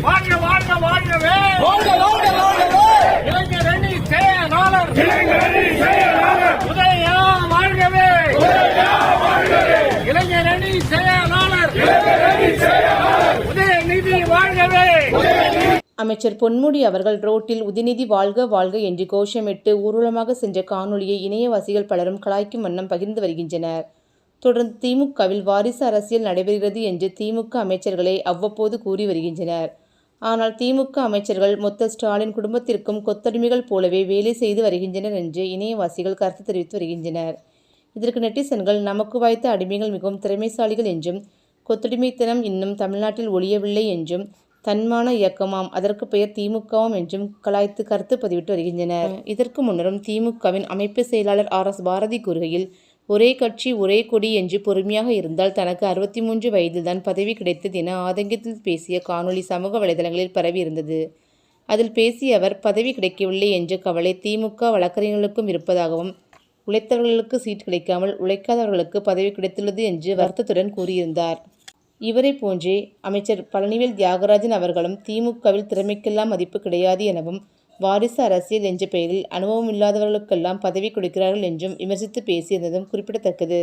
வாழ்க வாழ்க வாழ்கவே. வாழ்க வாழ்க வாழ்கவே. இளைஞர் அணி செயலாளர். உதயா வாழ்கவே. இளைஞர் அணி செயலாளர். உதயநிதி வாழ்கவே. அமைச்சர் பொன்முடி அவர்கள் ரோட்டில் உதயநிதி வாழ்க வாழ்க என்று கோஷமிட்டு ஊர்வலமாக சென்ற காணொளியை இணையவாசிகள் பலரும் கலாய்க்கும் வண்ணம் பகிர்ந்து வருகின்றனர். தொடர்ந்து திமுகவில் வாரிசு அரசியல் நடைபெறுகிறது என்று திமுக அமைச்சர்களே அவ்வப்போது கூறி வருகின்றனர். ஆனால் திமுக அமைச்சர்கள் மொத்த ஸ்டாலின் குடும்பத்திற்கும் கொத்தடிமைகள் போலவே வேலை செய்து வருகின்றனர் என்று இணையவாசிகள் கருத்து தெரிவித்து வருகின்றனர். இதற்கு நெட்டிசன்கள் நமக்கு வாய்த்த அடிமைகள் மிகவும் திறமைசாலிகள் என்றும் கொத்தடிமைத்தனம் இன்னும் தமிழ்நாட்டில் ஒழியவில்லை என்றும் தன்மான இயக்கமாம் அதற்கு பெயர் திமுகவாம் என்றும் கலாய்த்து கருத்து பதிவிட்டு வருகின்றனர். இதற்கு முன்னரும் திமுகவின் அமைப்பு செயலாளர் ஆர் எஸ் பாரதி கூறுகையில் ஒரே கட்சி ஒரே கொடி என்று பொறுமையாக இருந்தால் தனக்கு அறுபத்தி மூன்று வயதில்தான் பதவி கிடைத்தது என ஆதங்கத்தில் பேசிய காணொளி சமூக வலைதளங்களில் பரவி இருந்தது. அதில் பேசிய அவர் பதவி கிடைக்கவில்லை என்ற கவலை திமுக வழக்கறிஞர்களுக்கும் இருப்பதாகவும் உழைத்தவர்களுக்கு சீட் கிடைக்காமல் உழைக்காதவர்களுக்கு பதவி கிடைத்துள்ளது என்று வருத்தத்துடன் கூறியிருந்தார். இவரை போன்றே அமைச்சர் பழனிவேல் தியாகராஜன் அவர்களும் திமுகவில் திறமைக்கெல்லாம் மதிப்பு கிடையாது எனவும் வாரிசு அரசியல் என்ற பெயரில் அனுபவம் இல்லாதவர்களுக்கெல்லாம் பதவி கொடுக்கிறார்கள் என்றும் விமர்சித்து பேசியிருந்ததும் குறிப்பிடத்தக்கது.